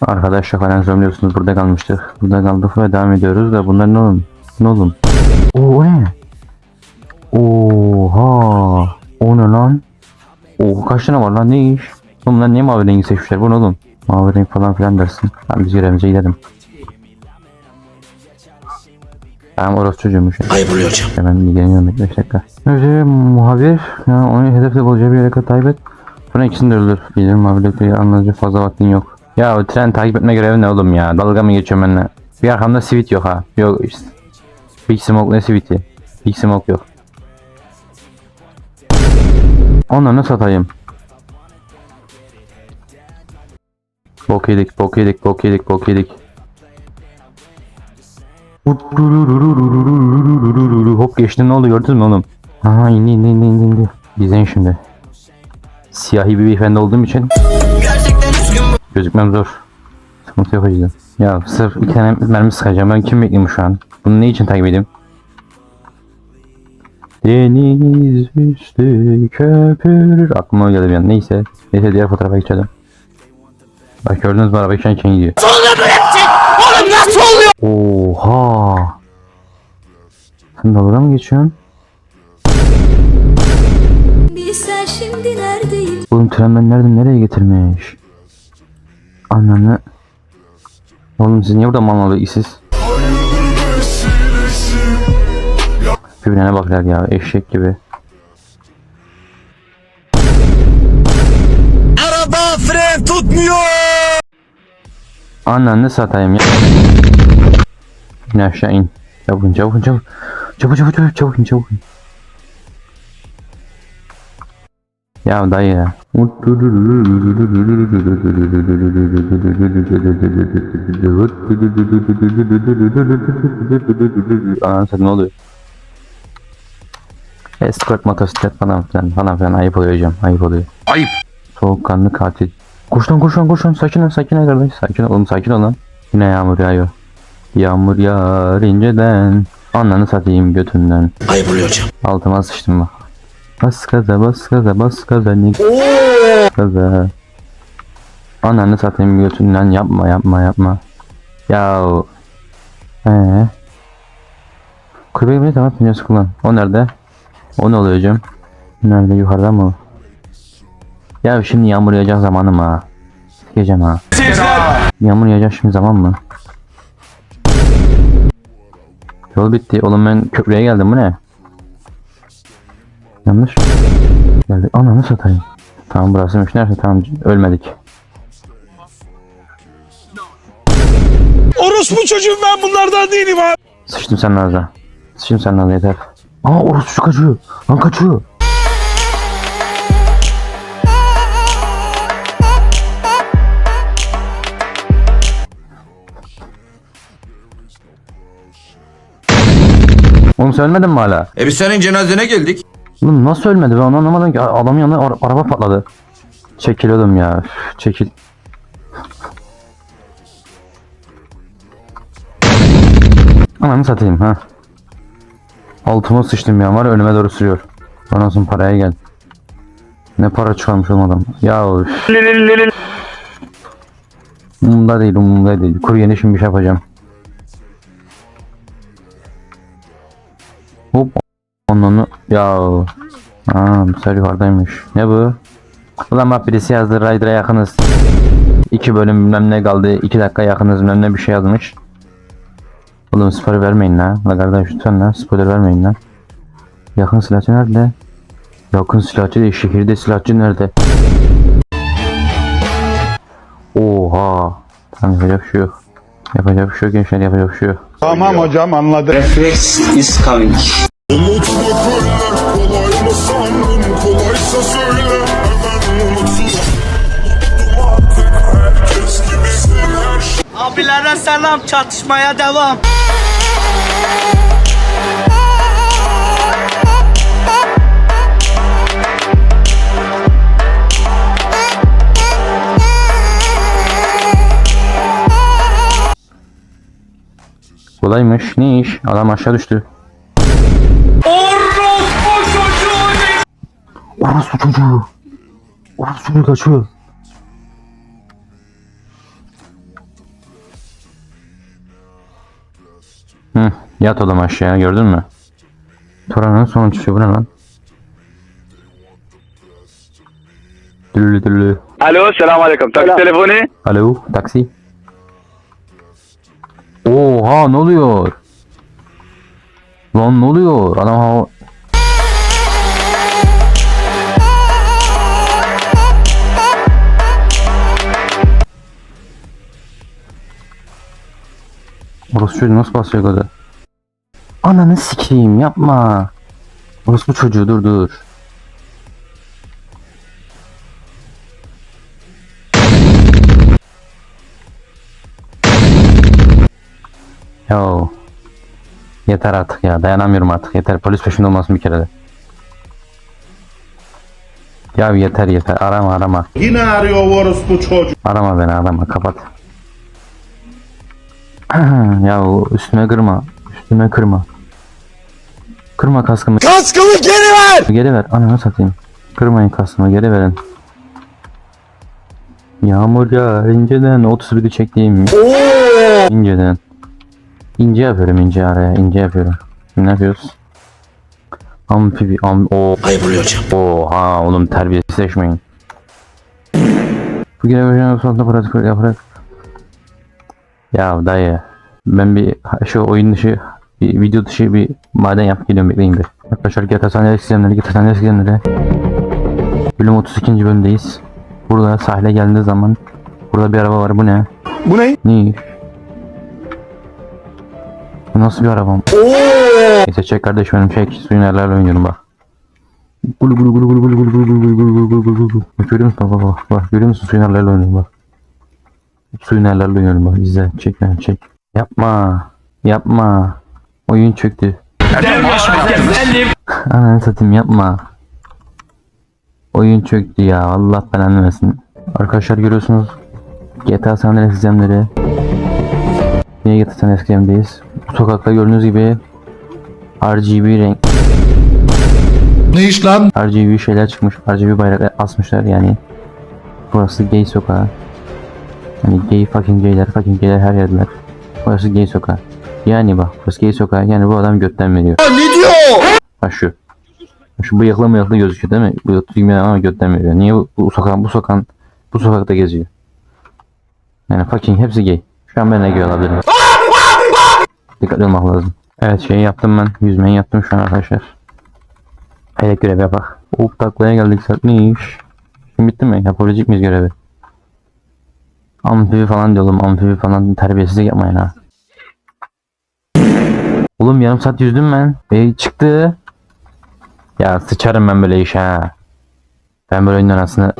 Arkadaşlar falan söylüyorsunuz burada kalmıştık. Burada kaldık ve devam ediyoruz da bunlar ne oğlum? Ne oğlum? Oo o ne? Oha! O ne lan? Oo kaç tane var lan ne iş? Oğlum Bunlar niye mavi rengi seçmişler bu ne oğlum? Mavi renk falan filan dersin. Hadi biz görevimize gidelim. Tamam orası çocuğumuş. Ayıp oluyor hocam. Hemen ilgileniyorum 5 dakika. Önce muhabir ya onu hedefte bulacağı bir yere kadar takip et. Sonra ikisini de öldür. Bilirim muhabirlikte anlayacak fazla vaktin yok. Ya o tren takip etme görevi ne oğlum ya? Dalga mı geçiyorum benimle? Bir arkamda sivit yok ha. Yok işte. Big Smoke ne siviti? Big Smoke yok. Onları satayım. Bok yedik, bok yedik, bok yedik, bok yedik. Hop geçti ne oldu gördünüz mü oğlum? Aha indi indi indi indi. İzleyin şimdi. Siyahi bir beyefendi olduğum için gözükmem zor. Sıkıntı yok yüzden. Ya sırf iki tane mermi sıkacağım ben kim bekleyeyim şu an? Bunu ne için takip edeyim? Deniz üstü köpür aklıma geldi bir an neyse. Neyse diğer fotoğrafa geçelim. Bak gördünüz mü araba şu an gidiyor. Oğlum nasıl oluyor? Oha. Sen dalga mı geçiyorsun? Bilsen şimdi neredeyim Oğlum tren beni nereden nereye getirmiş? Ananı. Oğlum siz niye burada mal alıyor işsiz? Birbirine baklar ya eşek gibi. Araba fren tutmuyor. Ananı satayım ya. İn aşağı in. Çabuk çabuk çabuk. Çabuk çabuk çabuk çabuk çabuk. Ya dayı ya. Anam sen ne oluyor? Escort motosiklet falan filan falan filan ayıp oluyor hocam ayıp oluyor. Ayıp. Soğukkanlı katil. Koş lan koş lan koş lan sakin ol sakin ol kardeş sakin ol oğlum sakin ol lan. Yine yağmur yağıyor. Yağmur yağar inceden. Ananı satayım götünden. Ayıp oluyor hocam. Altıma sıçtım bak. Bas gaza bas gaza bas gaza ne gaza. Ananı satayım götünden yapma yapma yapma. Ya. Eee. Kulübe gibi tamam dünyası kullan. O nerede? O ne oluyor hocam? Nerede yukarıda mı? Ya şimdi yağmur yağacak zamanı mı ha? Sikeceğim ha. Yağmur yağacak şimdi zaman mı? Yol bitti. Oğlum ben köprüye geldim. Bu ne? Yanlış. Geldik. Ananı satayım. Tamam burasıymış. Nerede? Tamam ölmedik. Orospu çocuğum ben bunlardan değilim abi. Sıçtım sen ağzına. Sıçtım sen ağzına yeter. Aa orası kaçıyor. Lan kaçıyor. Oğlum sen ölmedin mi hala? E biz senin cenazene geldik. Oğlum nasıl ölmedi ben onu anlamadım ki. Adamın yanında ara- araba patladı. Çekil oğlum ya. Üf, çekil. Ananı satayım ha. Altıma sıçtım ya var önüme doğru sürüyor. Ondan sonra paraya gel. Ne para çıkarmış oğlum adam. Ya üf. Umumda değil umumda değil. Kuru yeni şimdi bir şey yapacağım. Hop. Onunu ya. Aa bu sefer yukarıdaymış. Ne bu? Ulan bak birisi yazdı Rider'a yakınız. İki bölüm bilmem ne kaldı. iki dakika yakınız bilmem ne bir şey yazmış. Oğlum spoiler vermeyin lan. La kardeş lütfen lan spoiler vermeyin lan. Yakın silahçı nerede? Yakın silahçı değil şehirde silahçı nerede? Oha. Tamam yapacak bir şey yok. Yapacak bir şey yok gençler yapacak bir şey yok. Tamam hocam anladım. Unutmak kolay mı sandın kolaysa söyle hemen unutur Unuttum artık herkes her şey Abilere selam çatışmaya devam. Kolaymış. Ne iş? Adam aşağı düştü. Orası çocuğu. Orası çocuğu kaçıyor. Hı, yat oğlum aşağıya gördün mü? Toranın son uçuşu bu ne lan? Dülü dülü. Alo selamun aleyküm. Taksi Selam. telefonu. Alo taksi. Oha ne oluyor? Lan ne oluyor? Adam hava... Orası çocuğu nasıl basıyor gaza? Ananı sikeyim yapma. Orası bu çocuğu dur dur. Yo. Yeter artık ya dayanamıyorum artık yeter polis peşinde olmasın bir kere de. Ya yeter yeter arama arama. Yine arıyor orospu çocuk. Arama beni arama kapat. ya üstüme kırma. Üstüme kırma. Kırma kaskımı. Kaskımı geri ver. Geri ver. Ananı satayım. Kırmayın kaskımı geri verin. Yağmur ya inceden 31'i çektiğim. İnceden. İnce yapıyorum ince araya ince yapıyorum. Ne yapıyoruz? Amfibi am o Ayıp oluyor hocam. Oha oğlum terbiyesizleşmeyin. Bu gene böyle sonunda pratik yaparak. Ya dayı ben bir şu oyun dışı bir video dışı bir maden yap geliyorum bekleyin bir. Arkadaşlar GTA San Andreas gizemleri GTA San Andreas gizemleri. Bölüm 32. bölümdeyiz. Burada sahile geldiği zaman burada bir araba var bu ne? Bu ne? Ne? Bu nasıl bir arabam? Neyse çek kardeş benim çek. Suyun ellerle oynuyorum bak. Gulu gulu gulu gulu gulu gulu gulu gulu gulu gulu gulu gulu. Görüyor musun? Bak bak bak. Görüyor musun? Suyun ellerle oynuyorum bak. Suyun oynuyorum bak. İzle. Çek yani çek. Yapma. Yapma. Oyun çöktü. Ananı satayım yapma. Oyun çöktü ya. Allah belanı versin. Arkadaşlar görüyorsunuz. GTA San Andreas izlemleri. Yine GTA San Andreas izlemdeyiz. Bu sokakta gördüğünüz gibi RGB renk Ne iş lan? RGB şeyler çıkmış. RGB bayrak asmışlar yani. Burası gay sokağı. Yani gay fucking gayler fucking gayler her yerdeler. Burası gay sokağı. Yani bak burası gay sokağı yani bu adam götten veriyor. Ne diyor? Bak şu. Şu bıyıklı mıyıklı gözüküyor değil mi? Bıyıklı gibi ama götten veriyor. Niye bu, bu sokağın bu sokağın bu sokakta geziyor? Yani fucking hepsi gay. Şu an ben de gay olabilirim. Dikkatli olmak lazım. Evet şey yaptım ben. Yüzmeyi yaptım şu an arkadaşlar. Hele görev yapak. Hop taklaya geldik sertmiş. Şimdi bitti mi? Yapabilecek miyiz görevi? Amfibi falan diyorum. Amfibi falan terbiyesizlik yapmayın ha. Oğlum yarım saat yüzdüm ben. E çıktı. Ya sıçarım ben böyle işe ha. Ben böyle oyundan aslında